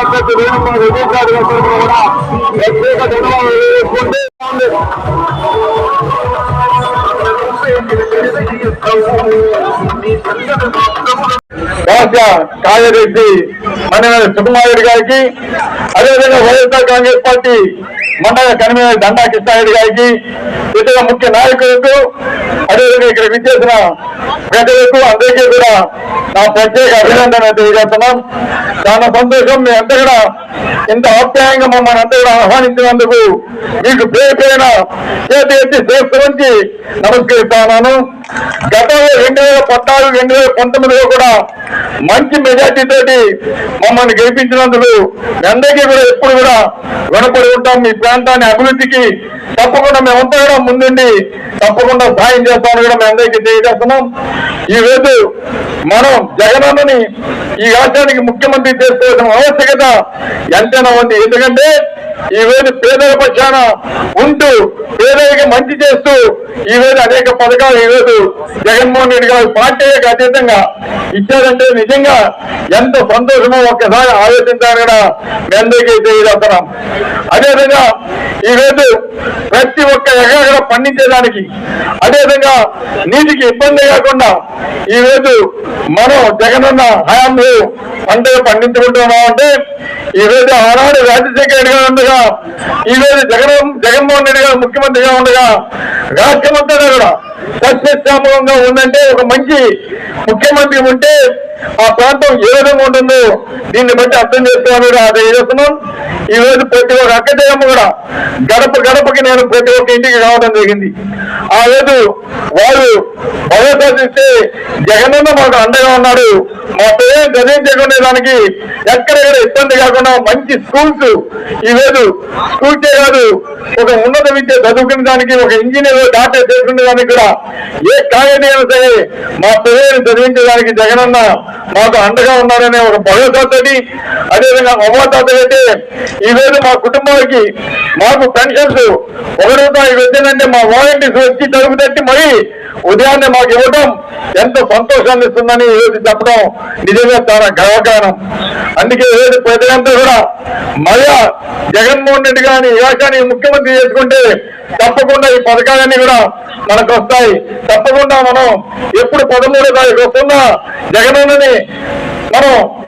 అభ్యర్థి రేణుకా విజయ్ గారి తరఫున కూడా ప్రత్యేక ధన్యవాదాలు తెలియజేసుకుంటూ రాష్ట్ర కార్యదర్శి మన సుకుమారెడ్డి గారికి అదేవిధంగా వైఎస్ఆర్ కాంగ్రెస్ పార్టీ మండల కన్వీనర్ దండా కృష్ణారెడ్డి గారికి ఇతర ముఖ్య నాయకులకు అదేవిధంగా ఇక్కడ విచ్చేసిన ప్రజలకు అందరికీ కూడా నా ప్రత్యేక అభినందన తెలియజేస్తున్నాం. చాలా సంతోషం మీ అంతా కూడా ఇంత ఆప్యాయంగా మమ్మల్ని అంతా కూడా ఆహ్వానించినందుకు మీకు పేరు పేరున చేతి ఎత్తి శ్రేష్ఠ నుంచి నమస్కరిస్తున్నాను గతంలో రెండు వేల పద్నాలుగు రెండు వేల పంతొమ్మిదిలో కూడా మంచి మెజార్టీ తోటి మమ్మల్ని గెలిపించినందుకు అందరికీ కూడా ఎప్పుడు కూడా రుణపడి ఉంటాం. మీ ప్రాంతాన్ని అభివృద్ధికి తప్పకుండా మేమంతా కూడా ముందుండి తప్పకుండా సాయం చేస్తామని కూడా మేము అందరికీ తెలియజేస్తున్నాం. ఈ రోజు మనం జగనన్నని ఈ రాష్ట్రానికి ముఖ్యమంత్రి చేసుకోవాల్సిన ఆవశ్యకత ఎంతైనా ఉంది. ఎందుకంటే ఈ రోజు పేదల పక్షాన ఉంటూ పేదలకి మంచి చేస్తూ ఈ అనేక పథకాలు ఈ జగన్మోహన్ రెడ్డి గారు పార్టీకి అతీతంగా ఇచ్చారంటే నిజంగా ఎంత సంతోషమో ఒక్కసారి ఆలోచించాలని కూడా మీ అందరికీ తెలియజేస్తున్నాం. అదేవిధంగా ఈ రోజు ప్రతి ఒక్క ఎకరా పండించేదానికి అదేవిధంగా నీటికి ఇబ్బంది కాకుండా ఈ రోజు మనం జగనన్న హయాంలో పంటలు పండించుకుంటున్నాం అంటే ఈ రోజు ఆనాడు రాజశేఖర రెడ్డి గారు ఉండగా ఈ రోజు జగన్ జగన్మోహన్ రెడ్డి గారు ముఖ్యమంత్రిగా ఉండగా రాష్ట్రమంతా కూడా సస్యశ్యామలంగా ఉందంటే ఒక మంచి ముఖ్యమంత్రి ఉంటే ఆ ప్రాంతం ఏ విధంగా ఉంటుందో దీన్ని బట్టి అర్థం చేసుకోవాలని అదే చేస్తున్నాం. ఈ రోజు ప్రతి ఒక్క అక్కజయమ్మ కూడా గడప గడపకి నేను ప్రతి ఒక్క ఇంటికి రావడం జరిగింది. ఆ రోజు వారు భరోసా ఇస్తే జగనన్న మాకు అండగా ఉన్నాడు. మా పేరు చదివించకుండా దానికి ఎక్కడెక్కడ ఇబ్బంది కాకుండా మంచి స్కూల్స్ ఈ స్కూల్సే కాదు ఒక ఉన్నత విద్య చదువుకునే దానికి ఒక ఇంజనీర్ డాక్టర్ చేసుకునే దానికి కూడా ఏ కార్యనైనా సరే మా పిల్లల్ని చదివించడానికి జగనన్న మాకు అండగా ఉన్నారనే ఒక భరోసాతోటి అదేవిధంగా మమతాతో అయితే ఈరోజు మా కుటుంబానికి మాకు పెన్షన్స్ ఒక రూపాయి వచ్చిందంటే మా వాలంటీర్స్ వచ్చి తలుపు తట్టి మరి ఉదయాన్నే మాకు ఇవ్వడం ఎంతో సంతోషాన్ని ఇస్తుందని ఈ చెప్పడం నిజంగా చాలా గర్వకారణం. అందుకే ఈ ప్రజలంతా కూడా మళ్ళా జగన్మోహన్ రెడ్డి గారిని ఈ ముఖ్యమంత్రి చేసుకుంటే తప్పకుండా ఈ పథకాలన్నీ కూడా మనకు వస్తాయి. తప్పకుండా మనం ఎప్పుడు పదమూడో తారీఖు వస్తున్నా జగనన్నని మనం